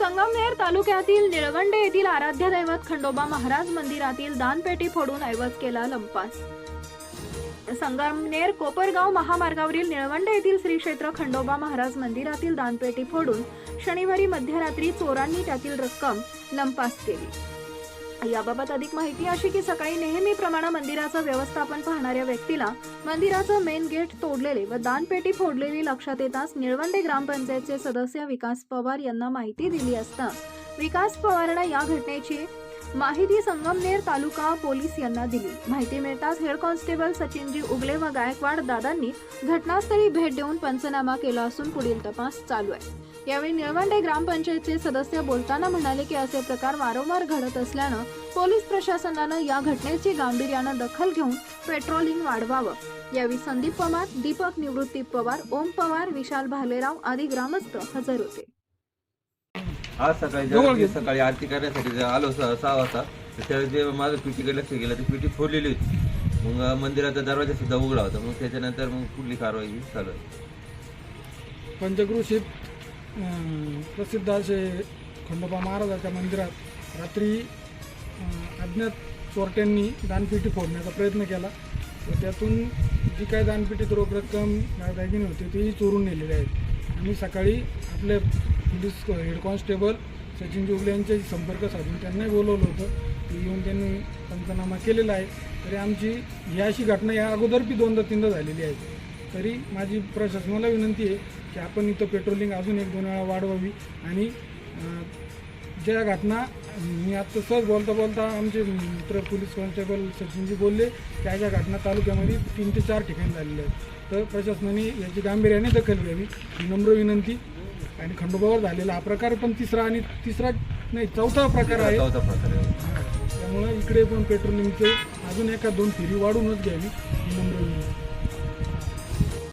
संगमनेर तालुक्यातील निळवंडे येथील आराध्य दैवत खंडोबा महाराज मंदिरातील दानपेटी फोडून ऐवज केला लंपास. संगमनेर कोपरगाव महामार्गावरील निळवंडे येथील श्री क्षेत्र खंडोबा महाराज मंदिरातील दानपेटी फोडून शनिवारी मध्यरात्री चोरांनी त्यातील रक्कम लंपास केली. याबाबत अधिक माहिती अशी की सकाळी नेहमीप्रमाणे मंदिराचं व्यवस्थापन पाहणाऱ्या व्यक्तीला मंदिराचं मेन गेट तोडलेले व दानपेटी फोडलेली लक्षात येताच निळवंडे ग्रामपंचायतचे सदस्य विकास पवार यांना माहिती दिली असता. विकास पवारनं या घटनेची माहिती संगमनेर तालुका पोलीस यांना दिली. माहिती मिळताच हेड कॉन्स्टेबल सचिनजी उगले व गायकवाड दादांनी घटनास्थळी भेट देऊन पंचनामा केला असून पुढील तपास चालू आहे. यावेळी निळवंडे ग्रामपंचायतचे सदस्य बोलताना म्हणाले की असे प्रकार वारंवार घडत असल्यानं पोलीस प्रशासनानं या घटनेची गांभीर्यानं दखल घेऊन पेट्रोलिंग वाढवावं. यावेळी संदीप पवार दीपक निवृत्ती पवार ओम पवार विशाल भालेराव आदी ग्रामस्थ हजर होते. आज सकाळी सकाळी आरती करण्यासाठी आलो सहा सहा वाजता तर त्यावेळेस जे माझं पिटीकडे लक्ष गेलं ती पिटी फोडलेली होती. मग मंदिराचा दरवाजा सुद्धा उघडा होता. मग त्याच्यानंतर मग पुढली कारवाई चालू आहे पंचक्रोशीत प्रसिद्ध असे खंडोबा महाराजाच्या मंदिरात रात्री अज्ञात चोरट्यांनी दानपेटी फोडण्याचा प्रयत्न केला. तर त्यातून जी काय दानपेटीत रोख रक्कम दागिने होते तेही चोरून नेलेले आहेत. आम्ही सकाळी आपले police head constable Sachin Jogle यांच्याशी संपर्क साधून त्यांनाही बोलवलं होतं. ते येऊन त्यांनी पंचनामा केलेला आहे. तरी आमची ही अशी घटना या अगोदर बी दोनदा तीनदा झालेली आहे. तरी माझी प्रशासनाला विनंती आहे की आपण इथं पेट्रोलिंग अजून एक दोन वेळा वाढवावी. आणि ज्या घटना मी आत्ता सहज बोलता बोलता आमचे मित्र पोलीस कॉन्स्टेबल सचिनजी बोलले की अशा घटना तालुक्यामध्ये तीन ते चार ठिकाणी झालेल्या आहेत. तर प्रशासनाने याची गांभीर्याने दखल घ्यावी ही नम्र विनंती. आणि खंडोबावर झालेला हा प्रकार पण तिसरा आणि तिसरा नाही चौथा प्रकार आहे. चौथा प्रकार आहे. त्यामुळं इकडे पण पेट्रोलिंगचे अजून एका दोन फेरी वाढूनच घ्यावी नम्र विनंती.